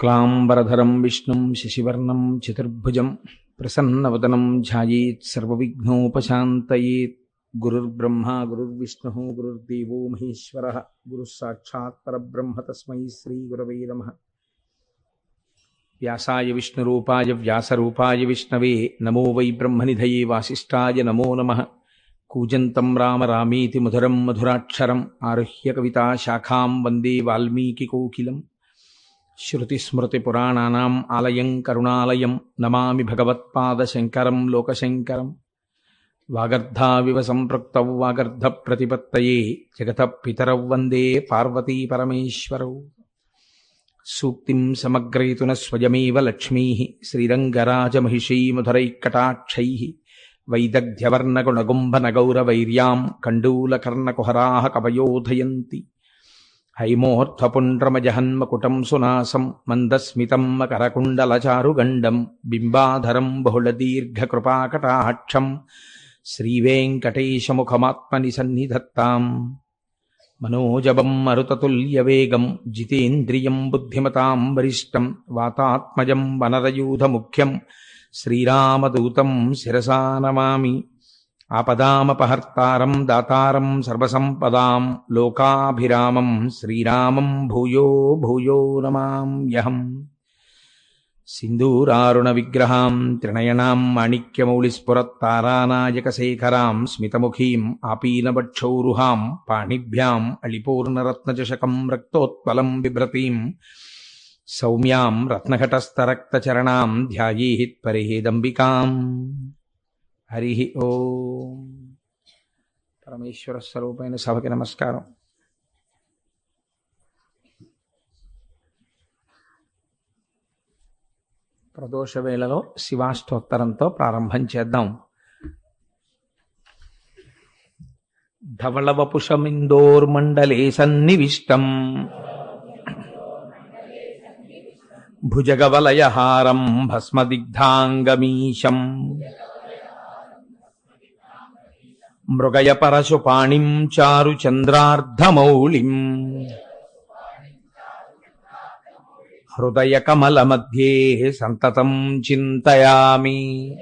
क्लाम्बरधरम् विष्णुम् शशिवर्णम् चतुर्भुजम् प्रसन्नवदनम् ध्यायेत् सर्वविघ्नोपशान्तयेत्। गुरुर्ब्रह्मा, गुरुर्विष्णुः, गुरुर्देवो महेश्वरः। गुरुः तस्म परब्रह्म तस्मै श्रीगुरवे नमः। व्यासाय विष्णुरूपाय व्यासरूपाय विष्णवे नमो वै ब्रह्मनिधये वासिष्ठाय नमो नमः। कूजन्तं राम रामेति मधुरं मधुराक्षरम् आरुह्य कविताशाखां वंदे वाल्मीकिकोकिलम्। శృతిస్మృతిపురాణానాం ఆలయం కరుణాలయం నమామి భగవత్పాదశంకరం లోకశంకరం వాగర్ధావివ సంపృక్త వాగర్ధ ప్రతిపత్తయే జగత పితరౌ వందే పార్వతీ పరమేశ్వరౌ సూక్తిం సమగ్రయితున స్వయమేవ లక్ష్మీ శ్రీరంగరాజమహిషీ ముధరైకటాక్షై వైదగ్ధ్యవర్ణగుణగుంభనగౌరవైర్యాం కండూలకర్ణకుహరా కవయోధయంతి హైమోర్థపుండ్రమజహన్మకుటం సునాసం మందస్మితం మకరకుండలచారుగండం బింబాధరం బహుళదీర్ఘకృపాకటాక్షం శ్రీవేంకటేశముఖమాత్మని సన్నిధత్తాం మనోజవం మరుతతుల్యవేగం జితేంద్రియం బుద్ధిమతాం వరిష్టం వాతాత్మజం వనరయూధముఖ్యం శ్రీరామదూతం శిరసా నమామి. ఆపదామపహర్తారం దాతారం సర్వసంపదాం లోకాభిరామం శ్రీరామం భూయో భూయో నమామ్యహం సింధూరారుణ విగ్రహాం త్రినయనాం మాణిక్యమౌళిస్ఫురత్తారానాయకశేఖరాం స్మితముఖీం ఆపీనవక్షౌరుహాం పాణిభ్యాం అళిపూర్ణరత్నచషకం రక్తోత్పలం బిభ్రతీం. సౌమ్యాం రత్నఘటస్థరక్తచరణాం ధ్యాయేత్ పరేదంబికాం హరి ఓం. పరమేశ్వర స్వరూపైన సభకి నమస్కారం. ప్రదోష వేళలో శివాష్టోత్తరంతో ప్రారంభం చేద్దాం. ధవళవపుషమిందోర్మండలే సన్నివిష్టం. భుజగవలయహారం భస్మదిగ్ధాంగమీశం. మృగయ పరశుపాణిం చారు చంద్రార్ధమౌళిం. హృదయ కమల మధ్యే సంతతం చింతయామి.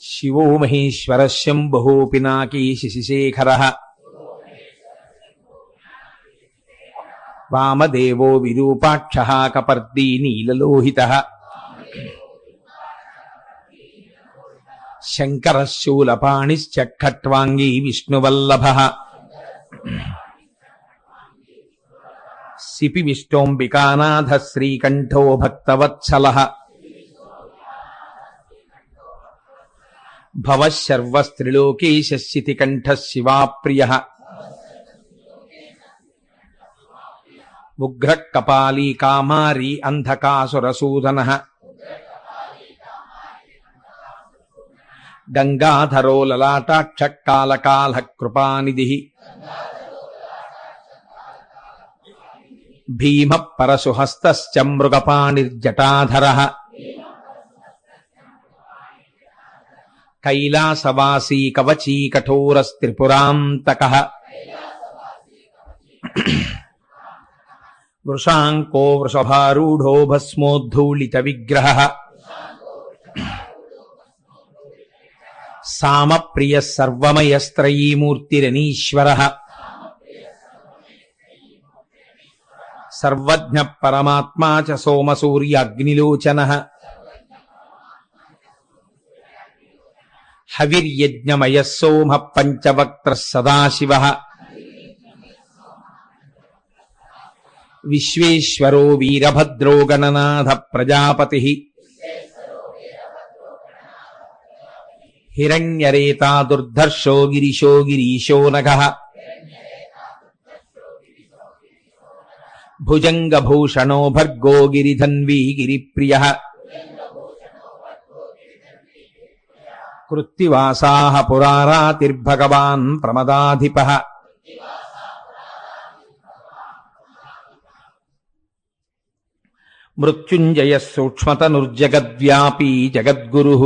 శివో మహేశ్వర శంభో పినాకీ శిశిశేఖర. వామదేవో విరూపాక్ష కపర్దీ నీలలోహిత. శంకరశూలపాణిశ్చ ఖట్వాంగీ విష్ణువల్లభ. సిపి విష్టోంబికానాథ శ్రీకంఠో భక్తవత్సల. భవశర్వస్త్రిలోకేశితికంఠ శివాప్రియ ఉగ్రకపాలీ కామారీ అంధకాసురసూదన. గంగాధరో లలాటాక్షకాలకాల కృపానిధి భీమ పరశుహస్త మృగపాణిర్జటాధర కైలాసవాసీ కవచీ కఠోరస్త్రిపురాంతక వృషాంకో వృషభారూఢో భస్మోద్ధూళిత విగ్రహ సామప్రియ సర్వమయస్త్రయీమూర్తిరనీశ్వర సర్వజ్ఞ పరమాత్మా చ సోమసూర్య అగ్నిలోచన హవిర్యజ్ఞమయ సోమ పంచవక్త్ర సదాశివ. విశ్వేశ్వరో వీరభద్రో గణనాథ ప్రజాపతి. హిరణ్యరేతా దుర్ధర్షో గిరిశో గిరీశో నగ భుజంగభూషణో భర్గో గిరిధన్వీ గిరిప్రియ కృత్తివాసా పురారాతిర్భగవాన్ ప్రమదాధిప మృత్యుంజయ సూక్ష్మతనుర్జగద్వ్యాపీ జగద్గురు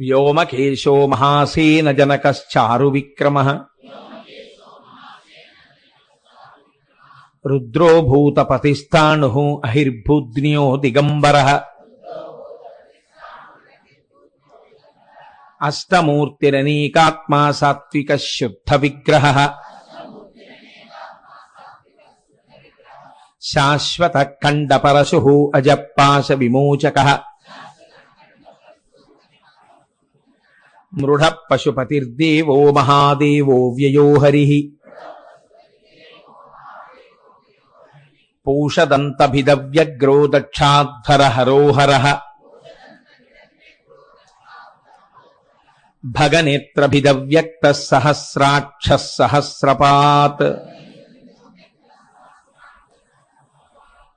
వ్యోమకేశో మహాసేన జనకశ్చారు విక్రమ రుద్రో భూతపతిస్థాణు అహిర్భూద్న్యో దిగంబర. అష్టమూర్తిరనీకాత్మా సాత్విక శుద్ధ విగ్రహ శాశ్వత ఖండ పరశు అజపాశ విమోచక. మృఢ పశుపతిర్దేవో మహాదేవో వ్యయో హరి. పూషదంతభిదవ్యగ్రో దక్షాధ్వర హరోహర భగనేత్రభిదవ్యక్త సహస్రాక్ష సహస్రపాత్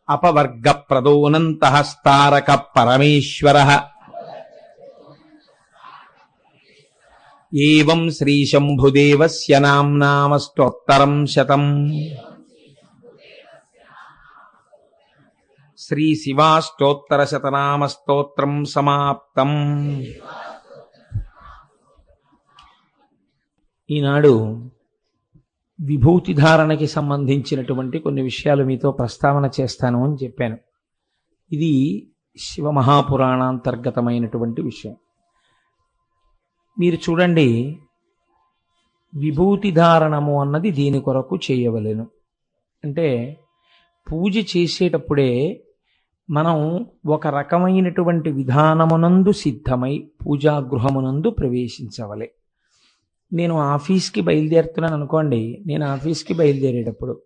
అపవర్గ ప్రదోనంతః స్తారక పరమేశ్వర ఏం శ్రీశంభుదేవస్య నామ్నామస్తోత్తరం శతం. శ్రీ శివాష్టోత్తర శతనామ సమాప్తం. ఈనాడు విభూతి ధారణకి సంబంధించినటువంటి కొన్ని విషయాలు మీతో ప్రస్తావన చేస్తాను అని చెప్పాను. ఇది శివ మహాపురాణాంతర్గతమైనటువంటి విషయం. మీరు చూడండి విభూతి ధారణము అన్నది దీని కొరకు చేయవలెను. అంటే పూజ చేసేటప్పుడే మనం ఒక రకమైనటువంటి విధానమునందు సిద్ధమై పూజాగృహమునందు ప్రవేశించవలే. నేను ఆఫీస్కి బయలుదేరుతున్నాను అనుకోండి నేను ఆఫీస్కి బయలుదేరేటప్పుడు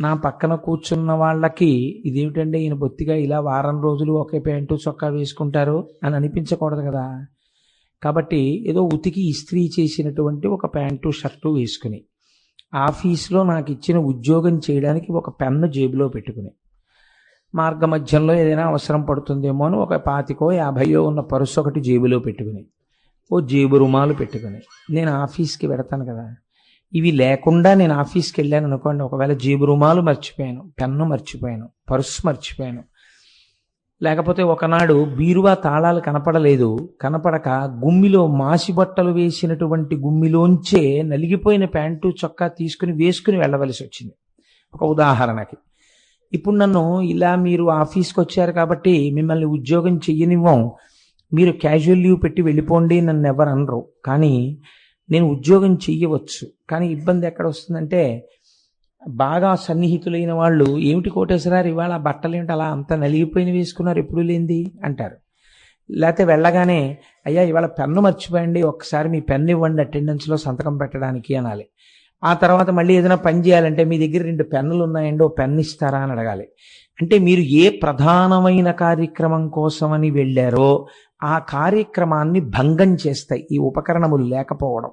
నా పక్కన కూర్చున్న వాళ్ళకి ఇదేమిటంటే ఈయన బొత్తిగా ఇలా వారం రోజులు ఒకే ప్యాంటు చొక్కా వేసుకుంటారు అని అనిపించకూడదు కదా. కాబట్టి ఏదో ఉతికి ఇస్త్రీ చేసినటువంటి ఒక ప్యాంటు షర్టు వేసుకుని ఆఫీస్లో నాకు ఇచ్చిన ఉద్యోగం చేయడానికి ఒక పెన్ను జేబులో పెట్టుకుని మార్గ మధ్యంలో ఏదైనా అవసరం పడుతుందేమో అని ఒక పాతికో యాభైయో ఉన్న పరుసు ఒకటి జేబులో పెట్టుకుని ఓ జేబు రుమాలు పెట్టుకుని నేను ఆఫీస్కి పెడతాను కదా ఇవి లేకుండా నేను ఆఫీస్కి వెళ్ళాను అనుకోండి ఒకవేళ జేబు రుమాలు మర్చిపోయాను పెన్ను మర్చిపోయాను పర్సు మర్చిపోయాను లేకపోతే ఒకనాడు బీరువా తాళాలు కనపడలేదు. కనపడక గుమ్మిలో మాసి బట్టలు వేసినటువంటి గుమ్మిలోంచే నలిగిపోయిన ప్యాంటు చొక్కా తీసుకుని వేసుకుని వెళ్ళవలసి వచ్చింది. ఒక ఉదాహరణకి. ఇప్పుడు నన్ను ఇలా మీరు ఆఫీస్కి వచ్చారు కాబట్టి మిమ్మల్ని ఉద్యోగం చెయ్యనివ్వం. మీరు క్యాజువల్ లీవ్ పెట్టి వెళ్ళిపోండి నన్ను ఎవరు అనరు. కానీ నేను ఉద్యోగం చెయ్యవచ్చు. కానీ ఇబ్బంది ఎక్కడ వస్తుందంటే బాగా సన్నిహితులైన వాళ్ళు ఏమిటి కోటేశ్వరారు ఇవాళ బట్టలు ఏమిటి అలా అంత నలిగిపోయిన వేసుకున్నారు ఎప్పుడు లేనిది? అంటారు. లేకపోతే వెళ్ళగానే అయ్యా ఇవాళ పెన్ను మర్చిపోయండి ఒక్కసారి మీ పెన్ను ఇవ్వండి అటెండెన్స్లో సంతకం పెట్టడానికి అనాలి. ఆ తర్వాత మళ్ళీ ఏదైనా పని చేయాలంటే మీ దగ్గర రెండు పెన్నులు ఉన్నాయండి ఓ పెన్ను ఇస్తారా? అని అడగాలి. అంటే మీరు ఏ ప్రధానమైన కార్యక్రమం కోసమని వెళ్ళారో ఆ కార్యక్రమాన్ని భంగం చేస్తాయి ఈ ఉపకరణములు లేకపోవడం.